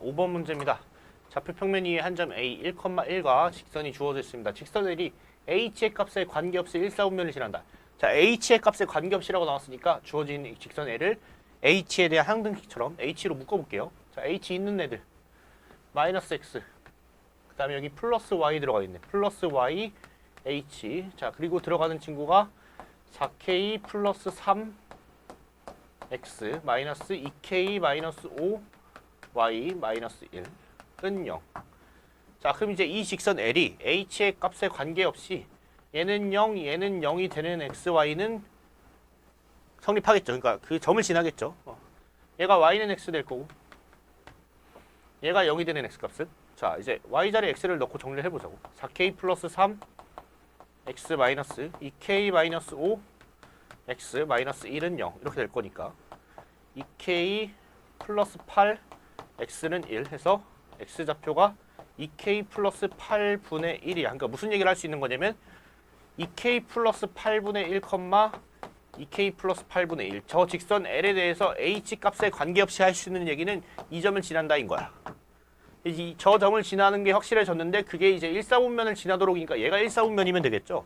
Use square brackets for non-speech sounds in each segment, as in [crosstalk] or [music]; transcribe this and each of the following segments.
5번 문제입니다. 좌표 평면 위에 한 점 A 1,1과 직선이 주어져 있습니다. 직선 L이 H의 값에 관계없이 1, 4분면을 지난다. 자, H의 값에 관계없이라고 나왔으니까 주어진 이 직선 L을 H에 대한 항등식처럼 H로 묶어볼게요. 자, H 있는 애들 마이너스 X 그 다음에 여기 플러스 Y 들어가 있네. 플러스 Y H 자 그리고 들어가는 친구가 4K 플러스 3 X 마이너스 2K 마이너스 5 Y 마이너스 1은 0. 자 그럼 이제 이 직선 L이 H의 값에 관계없이 얘는 0, 얘는 0이 되는 XY는 성립하겠죠. 그러니까 그 점을 지나겠죠. 어. 얘가 Y는 X 될 거고 얘가 0이 되는 X 값은 자 이제 Y 자리에 X를 넣고 정리를 해보자고 4K 플러스 3 X 마이너스 2K 마이너스 5 X 마이너스 1은 0 이렇게 될 거니까 2K 플러스 8 X는 1 해서 X 좌표가 2K 플러스 8분의 1이야 그러니까 무슨 얘기를 할 수 있는 거냐면 2K 플러스 8분의 1, 2K 플러스 8분의 1. 저 직선 L에 대해서 H 값에 관계없이 할 수 있는 얘기는 이 점을 지난다인 거야. 이, 저 점을 지나는 게 확실해졌는데 그게 이제 1사분면을 지나도록이니까 얘가 1사분면이면 되겠죠.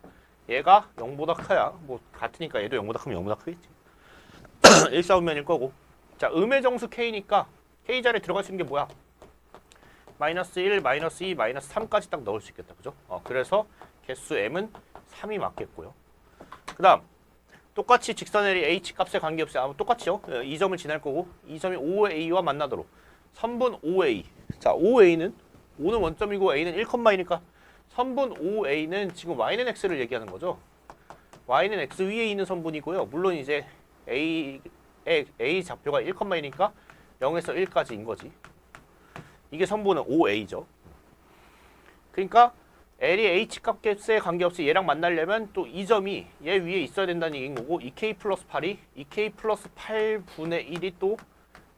얘가 0보다 커야 뭐 같으니까 얘도 0보다 크면 0보다 크겠지. [clears throat] 1사분면일 거고. 자, 음의 정수 K니까 K 자리에 들어갈 수 있는 게 뭐야? 마이너스 1, 마이너스 2, 마이너스 3까지 딱 넣을 수 있겠다. 그죠? 어, 그래서 개수 M은 3이 맞겠고요. 그 다음 똑같이 직선 L이 H 값에 관계없이 아, 똑같이요. 어, 이 점을 지날 거고 이 점이 5A와 만나도록 선분 5A. 자, 5A는 5는 원점이고 A는 1,2니까 선분 5A는 지금 Y는 X를 얘기하는 거죠. Y는 X 위에 있는 선분이고요. 물론 이제 A 의 A 좌표가 1,2니까 0에서 1까지인 거지. 이게 선분은 5A죠. 그러니까 L이 H 값에 관계없이 얘랑 만나려면 또 이 점이 얘 위에 있어야 된다는 얘기인 거고 2K 플러스 8이 2K 플러스 8분의 1이 또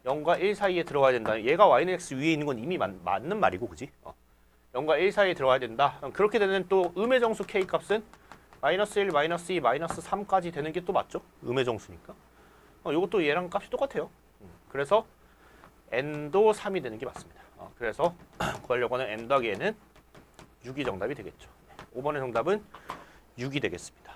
0과 1 사이에 들어가야 된다. 얘가 Y는 X 위에 있는 건 이미 맞, 맞는 말이고 그지? 어. 0과 1 사이에 들어가야 된다. 그렇게 되는 또 음의 정수 K 값은 마이너스 1, 마이너스 2, 마이너스 3까지 되는 게 또 맞죠? 음의 정수니까. 어, 요것도 얘랑 값이 똑같아요. 음, 그래서 n도 3이 되는 게 맞습니다. 어, 그래서 [clears throat] 구하려고 하는 n 더하기 n은 6이 정답이 되겠죠. 5번의 정답은 6이 되겠습니다.